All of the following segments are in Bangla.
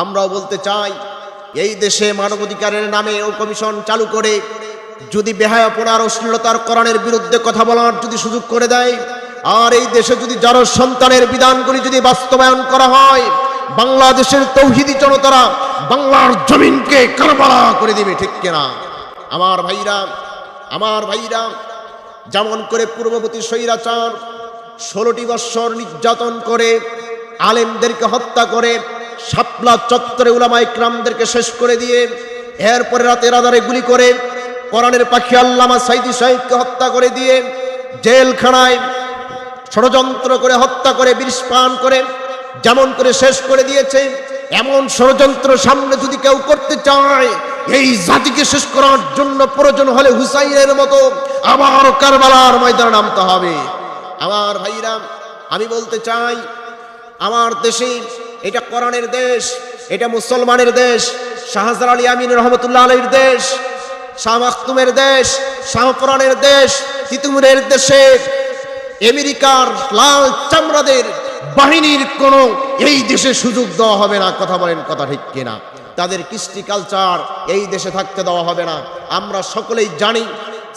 আমরাও বলতে চাই, এই দেশে মানবাধিকারের নামে ও কমিশন চালু করে, যদি বেহায়াপনার অশ্লীলতার করণের বিরুদ্ধে কথা বলার যদি সুযোগ করে দেয়, আর এই দেশে যদি যার সন্তানের বিধানগুলি যদি বাস্তবায়ন করা হয়, বাংলাদেশের তৌহিদি জনতারা বাংলার জমিনকে কারবালা করে দিবে, ঠিক কিনা? আমার ভাইরা আমার ভাইরা, যেমন করে পূর্ববর্তী স্বৈরাচার ষোলোটি বৎসর নির্যাতন করে, আলেমদেরকে হত্যা করে শাপলা চত্বরে উলামা ইকরামদেরকে শেষ করে দিয়ে এরপরে রাতের আধারে গুলি করে কোরআনের পাখি আল্লামা সাইদি সাহিবকে হত্যা করে দিয়ে জেলখানায় ষড়যন্ত্র করে হত্যা করে বিষ পান করে যেমন করে শেষ করে দিয়েছে, এমন ষড়যন্ত্র সামনে যদি কেউ করতে চায়, এই জাতিকে শেষ করার জন্য প্রয়োজন হলে হুসাইনের মতো আবার কারবালার ময়দানে নামতে হবে। আমার ভাইরা, আমি বলতে চাই, আমার দেশে এটা কোরআনের দেশ, এটা মুসলমানের দেশ শাহজাল আলী আমিন রহমতুল্লাহ আলীর দেশ, শাহ মাখতুমের দেশ শাহপুরানের দেশ, তিতুমুরের দেশে আমেরিকার লাল চামড়াদের বাহিনীর কোনো এই দেশে সুযোগ দেওয়া হবে না, কথা বলেন কথা ঠিক কিনা? তাদের কৃষ্টি কালচার এই দেশে থাকতে দেওয়া হবে না। আমরা সকলেই জানি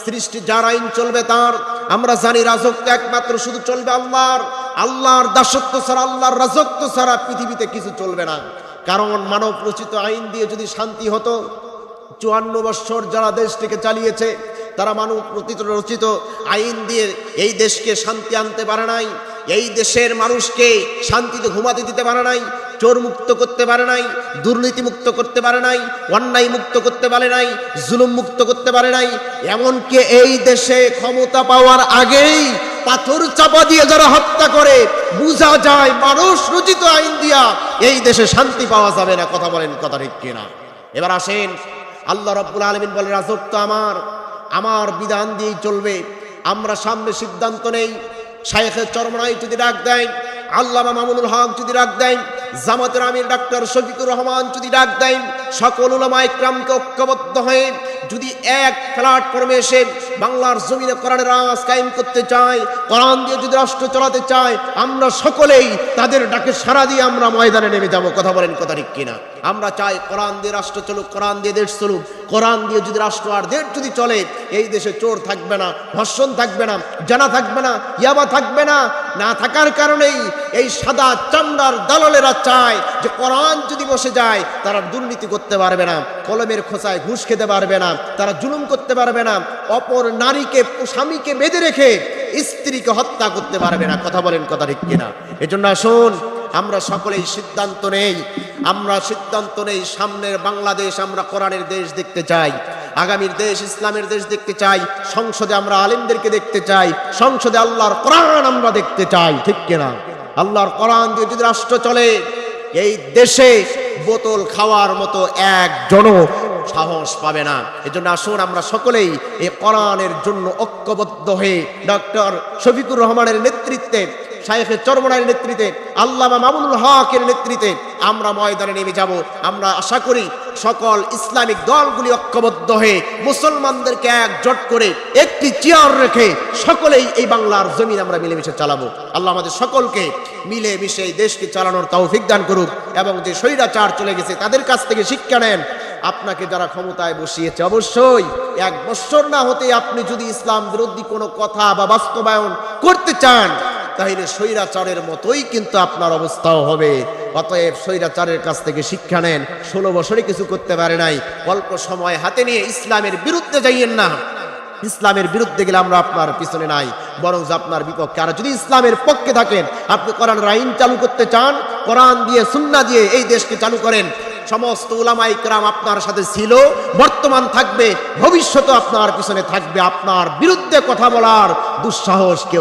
সৃষ্টি, যার আইন চলবে তার। আমরা জানি রাজত্ব একমাত্র শুধু চলবে আল্লাহর। আল্লাহর দাসত্ব ছাড়া, আল্লাহর রাজত্ব ছাড়া পৃথিবীতে কিছু চলবে না। কারণ মানব রচিত আইন দিয়ে যদি শান্তি হতো, চুয়ান্ন বৎসর যারা দেশটিকে চালিয়েছে, তারা মানব রচিত রচিত আইন দিয়ে এই দেশকে শান্তি আনতে পারে নাই। এই দেশের মানুষকে শান্তিতে ঘুমাতে দিতে পারে নাই, চোর মুক্ত করতে পারে নাই, দুর্নীতি মুক্ত করতে পারে নাই, অন্যায় মুক্ত করতে পারে নাই, জুলুম মুক্ত করতে পারে নাই, এমনকি এই দেশে ক্ষমতা পাওয়ার আগেই পাথর চাপা দিয়ে যারা হত্যা করে, বোঝা যায় মানুষ রচিত আইন দিয়া এই দেশে শান্তি পাওয়া যাবে না, কথা বলেন কথা ঠিক কিনা। এবার আসেন, আল্লাহ রব্বুল আলমিন বলে রাজত্ব আমার আমার বিধান দিয়েই চলবে, আমরা সামনে সিদ্ধান্ত নেই শায়েখের চরমনাই যদি ডাক দেয়, আল্লামা মামুনুল হক যদি ডাক দেয়, জামাতের আমির ডাক্তার শফিকুর রহমান যদি ডাক দেয়, সকল উলামা ইকরামকে ঐক্যবদ্ধ হয়ে যদি এক প্ল্যাটফর্মে এসে বাংলার জমিনে কোরআনের রাজ কায়েম করতে চায়, কোরআন দিয়ে যদি রাষ্ট্র চালাতে চায়, আমরা সকলেই তাদের ডাকে সারা দিয়ে আমরা ময়দানে নেমে যাব। কথা বলেন কথা ঠিক কিনা? আমরা চাই কোরআন দিয়ে রাষ্ট্র চলুক, কোরআন দিয়ে দেশ চলুক। কোরআন দিয়ে যদি রাষ্ট্র আর দেশ যদি চলে, এই দেশে চোর থাকবে না, ধর্ষণ থাকবে না, জানা থাকবে না, ইয়াবা থাকবে না না থাকার কারণেই এই সাদা চামড়ার দালালেরা চায় যে কোরআন যদি বসে যায়, তারা দুর্নীতি করতে পারবে না, কলমের খোঁচায় ঘুষ খেতে পারবে না তারা জুলুম করতে পারবে না। অপর নারীকে, স্বামীকে বেঁধে রেখে স্ত্রীকে হত্যা করতে পারবে না। কথা বলেন কথা ঠিক কিনা? এজন্য আসুন, আমরা সকলেই সিদ্ধান্ত নেই। আমরা সিদ্ধান্ত নেই, সামনের বাংলাদেশ আমরা কোরআনের দেশ দেখতে চাই। আগামীর দেশ ইসলামের দেশ দেখতে চাই। সংসদে আমরা আলেমদেরকে দেখতে চাই। সংসদে আল্লাহর কোরআন আমরা দেখতে চাই। ঠিক কিনা? আল্লাহর কোরআন দিয়ে যদি রাষ্ট্র চলে, এই দেশে বোতল খাওয়ার মতো একজনও সাহস পাবে না। এজন্য আসুন আমরা সকলেই এই কোরআনের জন্য ঐক্যবদ্ধ হয়ে ডক্টর শফিকুর রহমানের নেতৃত্বে নেতৃত্বে, আল্লামা মামুনুল হকের নেতৃত্বে আমরা ময়দানে নেমে যাব। আমরা আশা করি সকল ইসলামিক দলগুলি ঐক্যবদ্ধ হয়ে মুসলমানদেরকে একজোট করে একটি চেয়ার রেখে সকলেই এই বাংলার জমিন আমরা মিলেমিশে চালাবো। আল্লাহ আমাদের সকলকে মিলে মিশে এই দেশকে চালানোর তৌফিক দান করুক এবং যে স্বৈরাচার চলে গেছে তাদের কাছ থেকে শিক্ষা নেন। আপনাকে যারা ক্ষমতায় বসিয়েছে, অবশ্যই এক বছর না হতে আপনি যদি ইসলাম বিরোধী কোনো কথা বা বাস্তবায়ন করতে চান, তাহলে স্বৈরাচারের মতোই কিন্তু আপনার অবস্থাও হবে। অতএব স্বৈরাচারের কাছ থেকে শিক্ষা নেন, ষোলো বছরে কিছু করতে পারে নাই। অল্প সময় হাতে নিয়ে ইসলামের বিরুদ্ধে যাইয়েন না। ইসলামের বিরুদ্ধে গেলে আমরা আপনার পিছনে নাই। বরং আপনার বিপক্ষে। আর যদি ইসলামের পক্ষে থাকেন, আপনি কোরআন আইন চালু করতে চান, কোরআন দিয়ে সুন্না দিয়ে এই দেশকে চালু করেন সমস্ত উলামা ইকরাম আপনার সাথে ছিল, বর্তমান থাকবে ভবিষ্যতে আপনার পিছনে থাকবে, আপনার বিরুদ্ধে কথা বলার দুঃসাহস কেউ